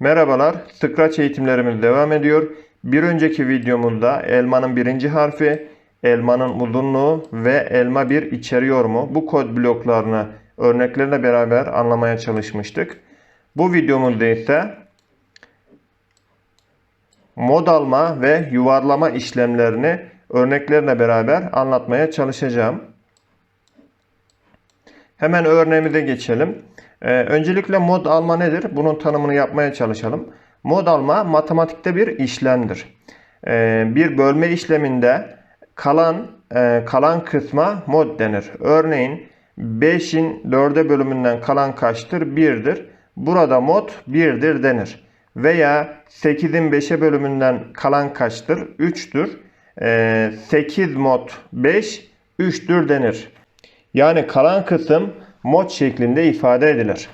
Merhabalar, Scratch eğitimlerimiz devam ediyor. Bir önceki videomuzda elmanın birinci harfi, elmanın uzunluğu ve elma bir içeriyor mu? Bu kod bloklarını örneklerle beraber anlamaya çalışmıştık. Bu videomuzda ise mod alma ve yuvarlama işlemlerini örneklerle beraber anlatmaya çalışacağım. Hemen örneğimize geçelim. Ee, öncelikle mod alma nedir? Bunun tanımını yapmaya çalışalım. Mod alma matematikte bir işlemdir. Ee, bir bölme işleminde kalan e, kalan kısma mod denir. Örneğin 5'in 4'e bölümünden kalan kaçtır? 1'dir. Burada mod 1'dir denir. Veya 8'in 5'e bölümünden kalan kaçtır? 3'tür. Ee, 8 mod 5 3'tür denir. Yani kalan kısım mod şeklinde ifade edilir.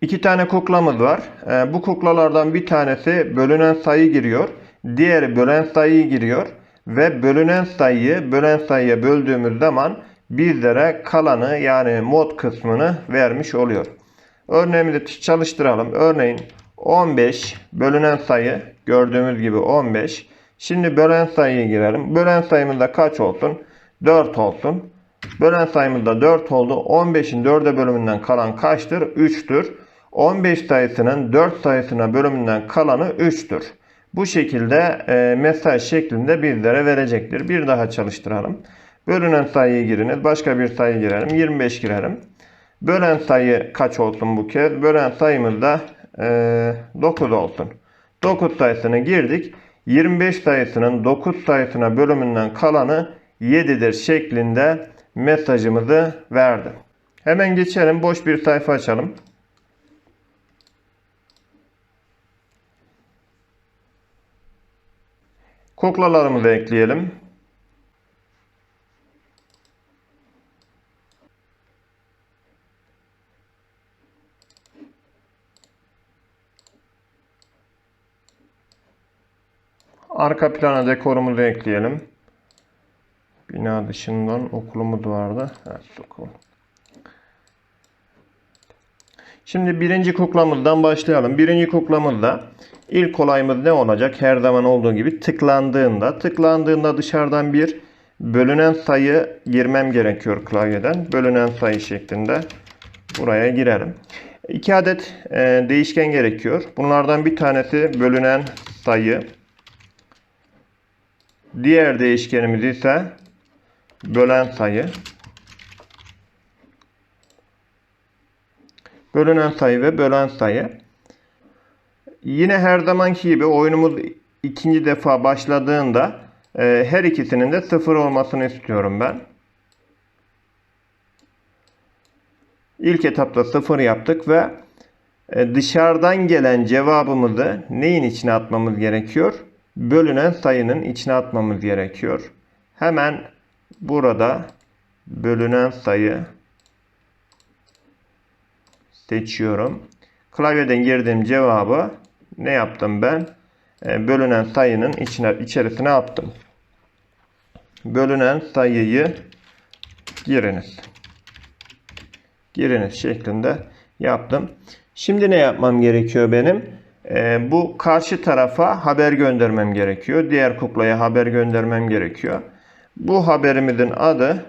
İki tane kuklamız var. Ee, bu kuklalardan bir tanesi bölünen sayı giriyor. Diğeri bölen sayıyı giriyor. Ve bölünen sayıyı bölen sayıya böldüğümüz zaman bizlere kalanı yani mod kısmını vermiş oluyor. Örneğimizi çalıştıralım. Örneğin 15 bölünen sayı gördüğümüz gibi 15. Şimdi bölen sayıyı girelim. Bölen sayımız da kaç olsun? 4 olsun. Bölen sayımız da 4 oldu. 15'in 4'e bölümünden kalan kaçtır? 3'tür. 15 sayısının 4 sayısına bölümünden kalanı 3'tür. Bu şekilde e, mesaj şeklinde bizlere verecektir. Bir daha çalıştıralım. Bölünen sayıyı giriniz. Başka bir sayı girelim. 25 girelim. Bölen sayı kaç olsun bu kez? Bölen sayımız da e, 9 olsun. 9 sayısını girdik. 25 sayısının 9 sayısına bölümünden kalanı 7'dir şeklinde mesajımızı verdi. Hemen geçelim. Boş bir sayfa açalım. Kuklalarımızı ekleyelim. Arka plana dekorumuzu ekleyelim. Bina dışından okulumuz vardı. Evet, okul. Şimdi birinci kuklamızdan başlayalım. Birinci kuklamızda ilk olayımız ne olacak? Her zaman olduğu gibi tıklandığında. Tıklandığında dışarıdan bir bölünen sayı girmem gerekiyor klavyeden. Bölünen sayı şeklinde buraya girelim. İki adet e, değişken gerekiyor. Bunlardan bir tanesi bölünen sayı. Diğer değişkenimiz ise bölen sayı. Bölünen sayı ve bölen sayı. Yine her zamanki gibi oyunumuz ikinci defa başladığında e, her ikisinin de sıfır olmasını istiyorum ben. İlk etapta sıfır yaptık ve e, dışarıdan gelen cevabımızı neyin içine atmamız gerekiyor? Bölünen sayının içine atmamız gerekiyor. Hemen burada bölünen sayı seçiyorum. Klavyeden girdiğim cevabı ne yaptım ben? E, bölünen sayının içine, içerisine attım. Bölünen sayıyı giriniz. Giriniz şeklinde yaptım. Şimdi ne yapmam gerekiyor benim? E, bu karşı tarafa haber göndermem gerekiyor. Diğer kuklaya haber göndermem gerekiyor. Bu haberimizin adı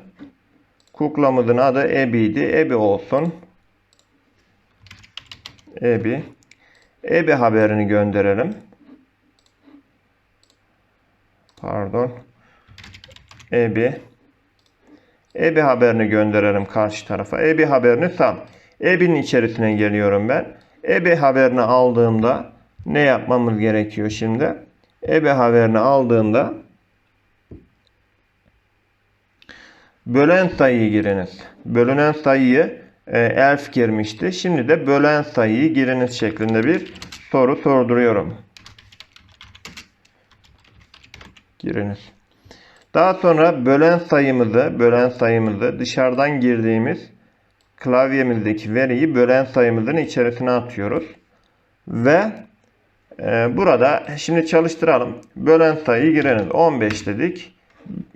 kuklamızın adı Ebi'ydi. Ebi olsun. Ebi. Ebi haberini gönderelim. Pardon. Ebi. Ebi haberini gönderelim karşı tarafa. Ebi haberini sal. Ebi'nin içerisine geliyorum ben. Ebe haberini aldığımda ne yapmamız gerekiyor şimdi? Ebe haberini aldığında bölen sayıyı giriniz. Bölünen sayıyı e, elf girmişti. Şimdi de bölen sayıyı giriniz şeklinde bir soru sorduruyorum. Giriniz. Daha sonra bölen sayımızı, bölen sayımızı dışarıdan girdiğimiz klavyemizdeki veriyi bölen sayımızın içerisine atıyoruz. Ve e, burada şimdi çalıştıralım. Bölen sayıyı gireniz. 15 dedik.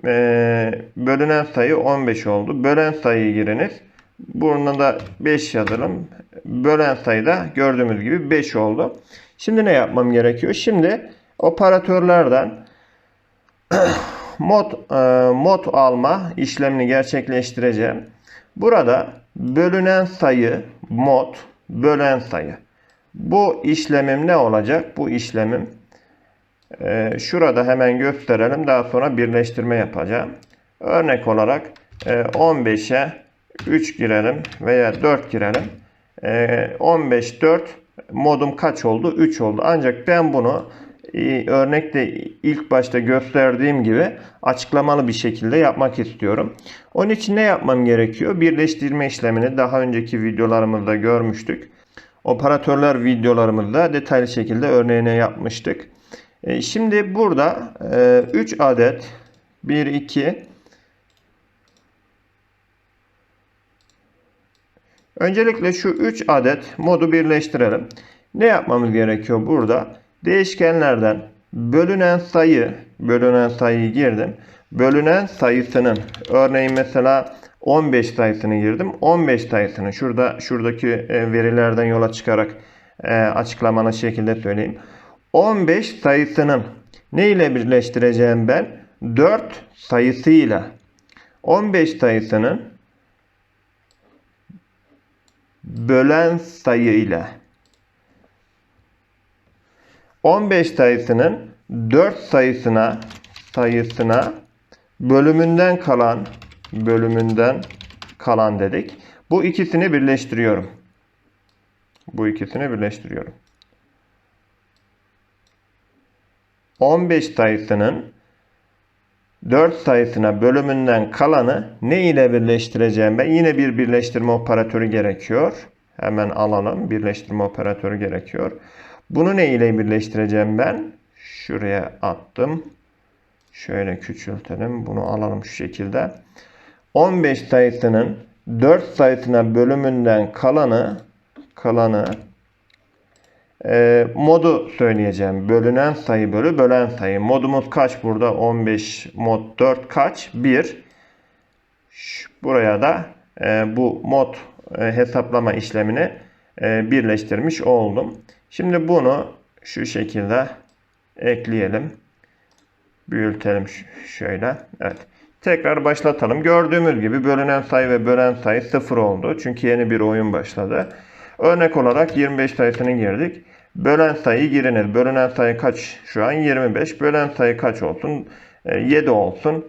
E, bölünen sayı 15 oldu. Bölen sayıyı giriniz. Burnuna da 5 yazalım. Bölen sayıda gördüğümüz gibi 5 oldu. Şimdi ne yapmam gerekiyor? Şimdi operatörlerden mod e, mod alma işlemini gerçekleştireceğim. Burada bölünen sayı mod bölen sayı. Bu işlemim ne olacak? Bu işlemim e, şurada hemen gösterelim. Daha sonra birleştirme yapacağım. Örnek olarak e, 15'e 3 girelim veya 4 girelim. E, 15 4 modum kaç oldu? 3 oldu. Ancak ben bunu e, örnekte ilk başta gösterdiğim gibi açıklamalı bir şekilde yapmak istiyorum. Onun için ne yapmam gerekiyor? Birleştirme işlemini daha önceki videolarımızda görmüştük. Operatörler videolarımızda detaylı şekilde örneğine yapmıştık. E, Şimdi burada 3 adet 1 2 Öncelikle şu 3 adet modu birleştirelim. Ne yapmamız gerekiyor burada? Değişkenlerden bölünen sayı, bölünen sayıyı girdim. Bölünen sayısının örneğin mesela 15 sayısını girdim. 15 sayısını şurada şuradaki e, verilerden yola çıkarak e, açıklamalı şekilde söyleyeyim. 15 sayısının ne ile birleştireceğim ben? 4 sayısıyla. 15 sayısının bölen sayı ile 15 sayısının 4 sayısına sayısına bölümünden kalan bölümünden kalan dedik. Bu ikisini birleştiriyorum. Bu ikisini birleştiriyorum. 15 sayısının 4 sayısına bölümünden kalanı ne ile birleştireceğim ben? Yine bir birleştirme operatörü gerekiyor. Hemen alalım. Birleştirme operatörü gerekiyor. Bunu ne ile birleştireceğim ben? Şuraya attım. Şöyle küçültelim. Bunu alalım şu şekilde. 15 sayısının 4 sayısına bölümünden kalanı kalanı e, modu söyleyeceğim. Bölünen sayı bölü bölen sayı. Modumuz kaç burada? 15 mod 4 kaç? 1. Şu, buraya da e, bu mod e, hesaplama işlemini e, birleştirmiş oldum. Şimdi bunu şu şekilde ekleyelim. Büyütelim şöyle. Evet. Tekrar başlatalım. Gördüğümüz gibi bölünen sayı ve bölen sayı 0 oldu. Çünkü yeni bir oyun başladı. Örnek olarak 25 sayısını girdik. Bölen sayı girinir. Bölünen sayı kaç? Şu an 25. Bölen sayı kaç olsun? 7 olsun.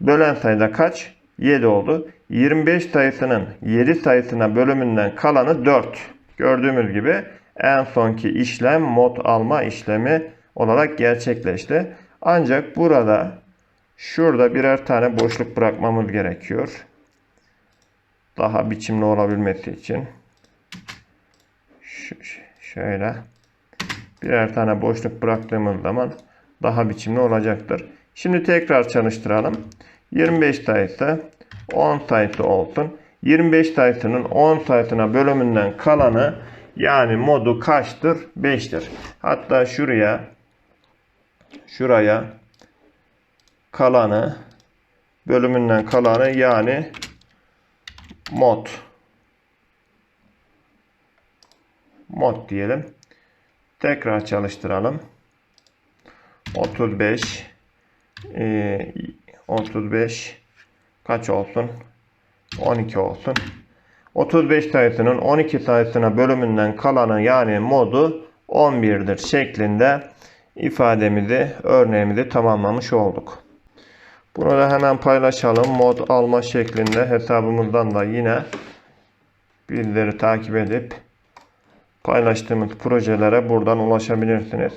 Bölen sayıda kaç? 7 oldu. 25 sayısının 7 sayısına bölümünden kalanı 4. Gördüğümüz gibi en sonki işlem mod alma işlemi olarak gerçekleşti. Ancak burada şurada birer tane boşluk bırakmamız gerekiyor. Daha biçimli olabilmesi için. Şöyle birer tane boşluk bıraktığımız zaman daha biçimli olacaktır. Şimdi tekrar çalıştıralım. 25 sayısı 10 sayısı olsun. 25 sayısının 10 sayısına bölümünden kalanı yani modu kaçtır? 5'tir. Hatta şuraya şuraya kalanı bölümünden kalanı yani mod mod diyelim. Tekrar çalıştıralım. 35 e, 35 kaç olsun? 12 olsun. 35 sayısının 12 sayısına bölümünden kalanı yani modu 11'dir şeklinde ifademizi, örneğimizi tamamlamış olduk. Bunu da hemen paylaşalım. Mod alma şeklinde hesabımızdan da yine bilgileri takip edip paylaştığımız projelere buradan ulaşabilirsiniz.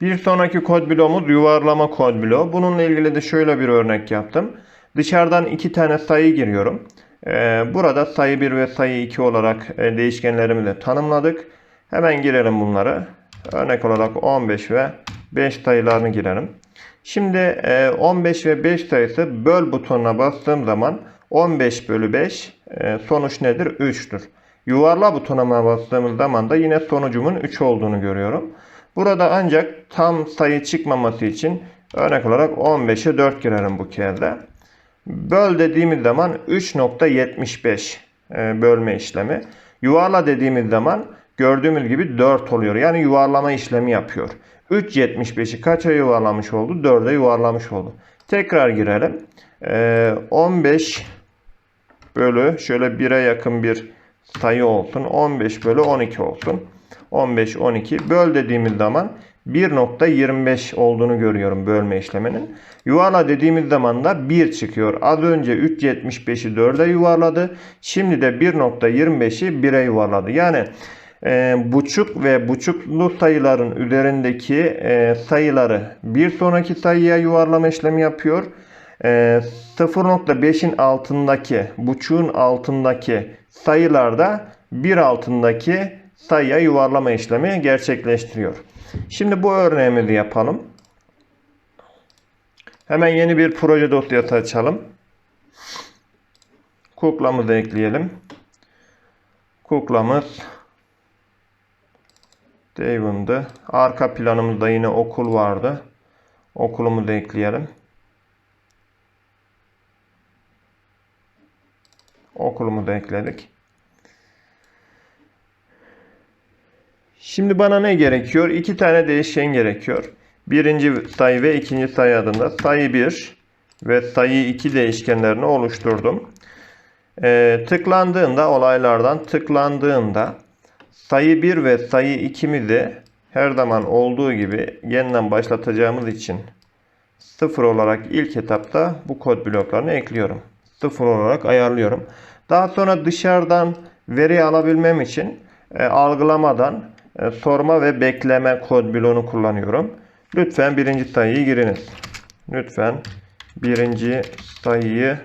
Bir sonraki kod bloğumuz yuvarlama kod bloğu. Bununla ilgili de şöyle bir örnek yaptım. Dışarıdan iki tane sayı giriyorum. Ee, burada sayı 1 ve sayı 2 olarak e, değişkenlerimizi tanımladık. Hemen girelim bunları. Örnek olarak 15 ve 5 sayılarını girelim. Şimdi 15 e, ve 5 sayısı böl butonuna bastığım zaman 15 bölü 5 e, sonuç nedir? 3'tür. Yuvarla butonuna bastığımız zaman da yine sonucumun 3 olduğunu görüyorum. Burada ancak tam sayı çıkmaması için örnek olarak 15'e 4 girerim bu kez de. Böl dediğimiz zaman 3.75 e, bölme işlemi. Yuvarla dediğimiz zaman gördüğümüz gibi 4 oluyor. Yani yuvarlama işlemi yapıyor. 3.75'i kaça yuvarlamış oldu? 4'e yuvarlamış oldu. Tekrar girelim. E, 15 bölü şöyle 1'e yakın bir sayı olsun. 15 bölü 12 olsun. 15, 12 böl dediğimiz zaman 1.25 olduğunu görüyorum bölme işleminin. Yuvarla dediğimiz zaman da 1 çıkıyor. Az önce 3.75'i 4'e yuvarladı. Şimdi de 1.25'i 1'e yuvarladı. Yani e, buçuk ve buçuklu sayıların üzerindeki e, sayıları bir sonraki sayıya yuvarlama işlemi yapıyor. E, 0.5'in altındaki, buçuğun altındaki sayılarda bir altındaki sayıya yuvarlama işlemi gerçekleştiriyor. Şimdi bu örneğimizi yapalım. Hemen yeni bir proje dosyası açalım. Kuklamızı ekleyelim. Kuklamız Davin'dı. Arka planımızda yine okul vardı. Okulumuzu ekleyelim. Okulumuzu ekledik. Şimdi bana ne gerekiyor? İki tane değişken gerekiyor. Birinci sayı ve ikinci sayı adında sayı 1 ve sayı 2 değişkenlerini oluşturdum. Ee, tıklandığında olaylardan tıklandığında sayı 1 ve sayı 2'mizi her zaman olduğu gibi yeniden başlatacağımız için sıfır olarak ilk etapta bu kod bloklarını ekliyorum. Sıfır olarak ayarlıyorum. Daha sonra dışarıdan veri alabilmem için e, algılamadan e, sorma ve bekleme kod bloğunu kullanıyorum. Lütfen birinci sayıyı giriniz. Lütfen birinci sayıyı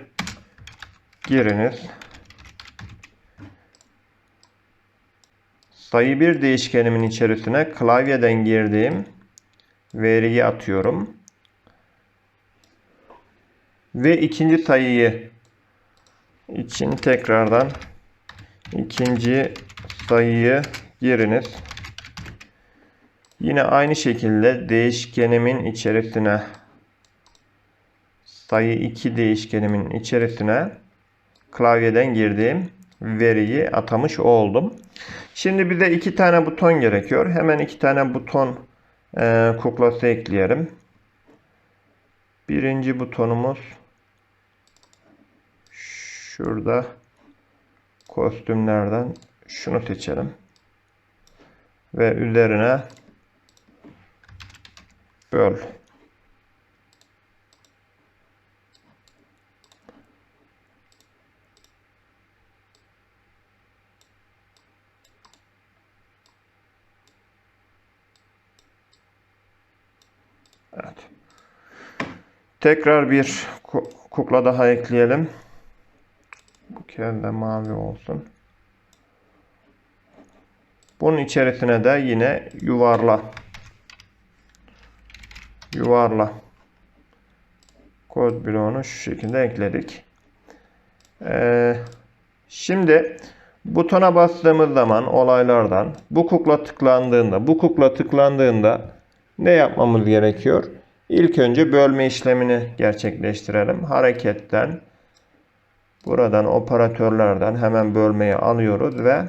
giriniz. Sayı bir değişkenimin içerisine klavyeden girdiğim veriyi atıyorum. Ve ikinci sayıyı için tekrardan ikinci sayıyı giriniz. Yine aynı şekilde değişkenimin içerisine sayı 2 değişkenimin içerisine klavyeden girdiğim veriyi atamış oldum. Şimdi bize iki tane buton gerekiyor. Hemen iki tane buton e, kuklası ekleyelim. Birinci butonumuz şurada kostümlerden şunu seçelim. Ve üzerine böl. Evet. Tekrar bir kukla daha ekleyelim. De mavi olsun. Bunun içerisine de yine yuvarla yuvarla kod bloğunu şu şekilde ekledik. Ee, şimdi butona bastığımız zaman olaylardan bu kukla tıklandığında bu kukla tıklandığında ne yapmamız gerekiyor? İlk önce bölme işlemini gerçekleştirelim. Hareketten buradan operatörlerden hemen bölmeyi alıyoruz ve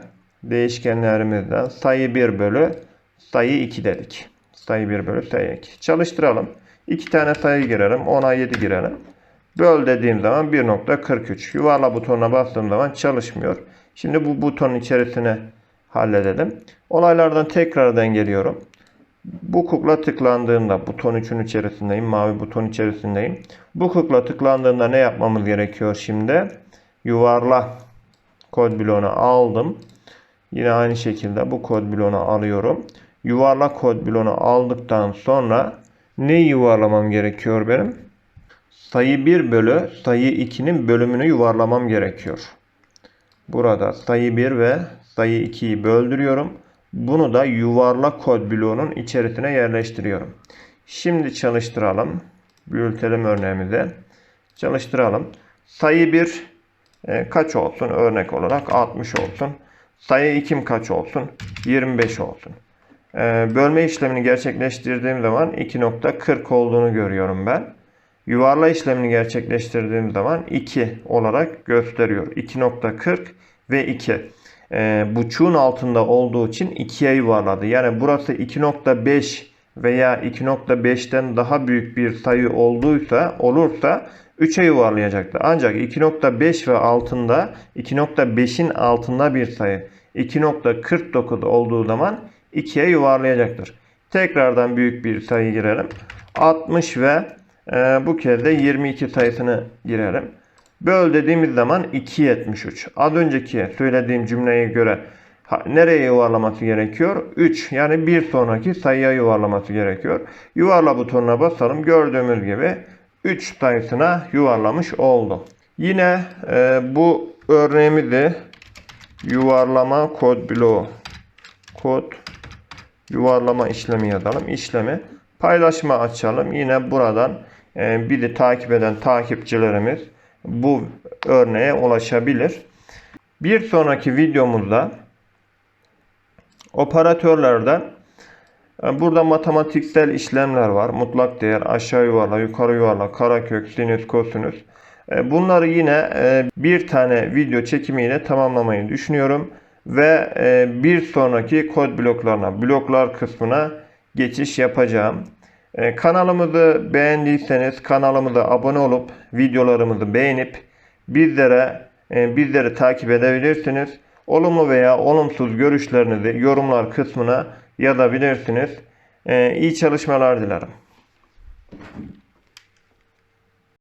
değişkenlerimizden sayı 1 bölü sayı 2 dedik. Sayı 1 bölü sayı 2. Çalıştıralım. 2 tane sayı girelim. 10'a 7 girelim. Böl dediğim zaman 1.43. Yuvarla butonuna bastığım zaman çalışmıyor. Şimdi bu butonun içerisine halledelim. Olaylardan tekrardan geliyorum. Bu kukla tıklandığında buton 3'ün içerisindeyim. Mavi buton içerisindeyim. Bu kukla tıklandığında ne yapmamız gerekiyor şimdi? Yuvarla kod bloğunu aldım. Yine aynı şekilde bu kod bloğunu alıyorum. Yuvarlak kod bloğunu aldıktan sonra ne yuvarlamam gerekiyor benim? Sayı 1 bölü sayı 2'nin bölümünü yuvarlamam gerekiyor. Burada sayı 1 ve sayı 2'yi böldürüyorum. Bunu da yuvarlak kod bloğunun içerisine yerleştiriyorum. Şimdi çalıştıralım. Büyütelim örneğimizi. Çalıştıralım. Sayı 1 e, kaç olsun? Örnek olarak 60 olsun. Sayı 2 kaç olsun? 25 olsun. E, bölme işlemini gerçekleştirdiğim zaman 2.40 olduğunu görüyorum ben. Yuvarla işlemini gerçekleştirdiğim zaman 2 olarak gösteriyor. 2.40 ve 2. Ee, buçuğun altında olduğu için 2'ye yuvarladı. Yani burası 2.5 veya 2.5'ten daha büyük bir sayı olduysa olursa 3'e yuvarlayacaktı. Ancak 2.5 ve altında 2.5'in altında bir sayı 2.49 olduğu zaman 2'ye yuvarlayacaktır. Tekrardan büyük bir sayı girelim. 60 ve e, bu kez de 22 sayısını girelim. Böl dediğimiz zaman 2.73. Az önceki söylediğim cümleye göre nereye yuvarlaması gerekiyor? 3 yani bir sonraki sayıya yuvarlaması gerekiyor. Yuvarla butonuna basalım. Gördüğümüz gibi 3 sayısına yuvarlamış oldu. Yine e, bu örneğimizi yuvarlama kod bloğu kod yuvarlama işlemi yazalım. İşlemi paylaşma açalım. Yine buradan e, bizi takip eden takipçilerimiz bu örneğe ulaşabilir. Bir sonraki videomuzda operatörlerden burada matematiksel işlemler var. Mutlak değer, aşağı yuvarla, yukarı yuvarla, karakök, sinüs, kosinüs. E, Bunları yine e, bir tane video çekimiyle tamamlamayı düşünüyorum. Ve e, bir sonraki kod bloklarına, bloklar kısmına geçiş yapacağım. E, Kanalımızı beğendiyseniz kanalımıza abone olup videolarımızı beğenip bizlere e, bizleri takip edebilirsiniz. Olumlu veya olumsuz görüşlerinizi yorumlar kısmına yazabilirsiniz. E, İyi çalışmalar dilerim.